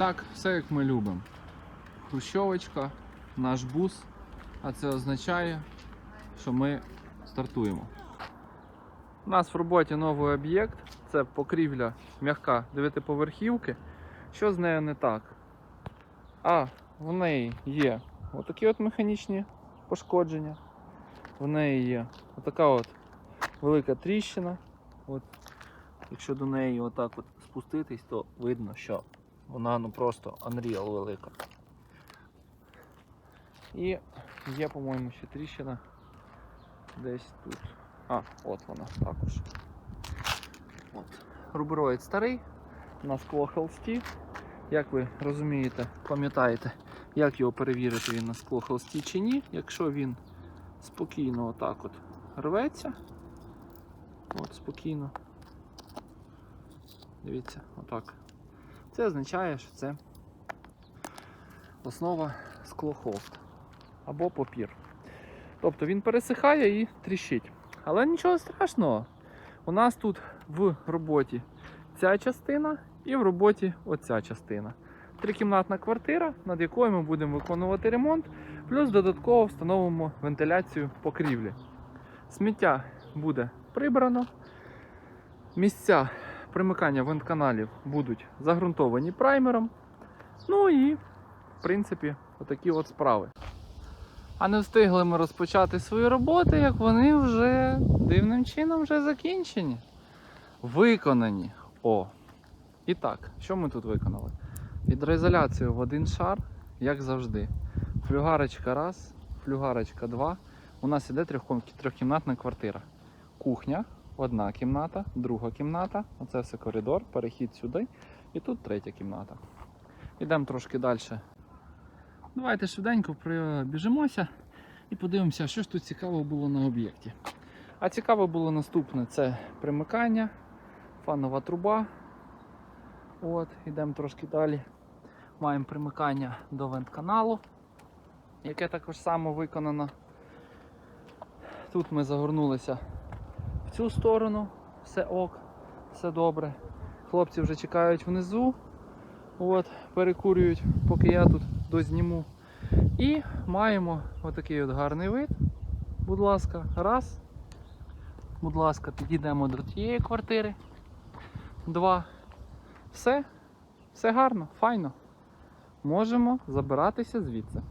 так, все як ми любимо. Хрущовочка, наш бус, а це означає, що ми стартуємо. У нас в роботі новий об'єкт, це покрівля м'яка дев'ятиповерхівки. Що з нею не так? А, в неї є отакі от механічні пошкодження. В неї є отака от велика тріщина. От, якщо до неї отак от спуститись, то видно, що вона ну просто Unreal велика. І є, по-моєму, ще тріщина десь тут. А, от вона також. От. Рубероїд старий, на скло холсті. Як ви розумієте, пам'ятаєте, як його перевірити він на скло холсті чи ні, якщо він спокійно отак от рветься. От, спокійно. Дивіться, отак. Це означає, що це основа склохолст або папір. Тобто він пересихає і тріщить. Але нічого страшного. У нас тут в роботі ця частина і в роботі оця частина. Трикімнатна квартира, над якою ми будемо виконувати ремонт, плюс додатково встановимо вентиляцію покрівлі. Сміття буде прибрано. Місця примикання вентканалів будуть загрунтовані праймером. Ну і, в принципі, отакі от справи. А не встигли ми розпочати свої роботи, як вони вже дивним чином вже закінчені. Виконані. О! І так, що ми тут виконали? Гідроізоляцію в один шар, як завжди. Флюгарочка раз, флюгарочка два. У нас іде трьохкімнатна квартира. Кухня, одна кімната, друга кімната. Оце все коридор, перехід сюди. І тут третя кімната. Йдемо трошки далі. Давайте швиденько пробіжимося і подивимося, що ж тут цікаво було на об'єкті. А цікаво було наступне: це примикання, фанова труба. От, йдемо трошки далі. Маємо примикання до вентканалу, яке також само виконано. Тут ми загорнулися цю сторону, все ок, все добре. Хлопці вже чекають внизу, от, перекурюють, поки я тут дозніму. І маємо отакий от гарний вид. Будь ласка, раз. Будь ласка, підійдемо до тієї квартири. Два. Все, все гарно, файно. Можемо забиратися звідси.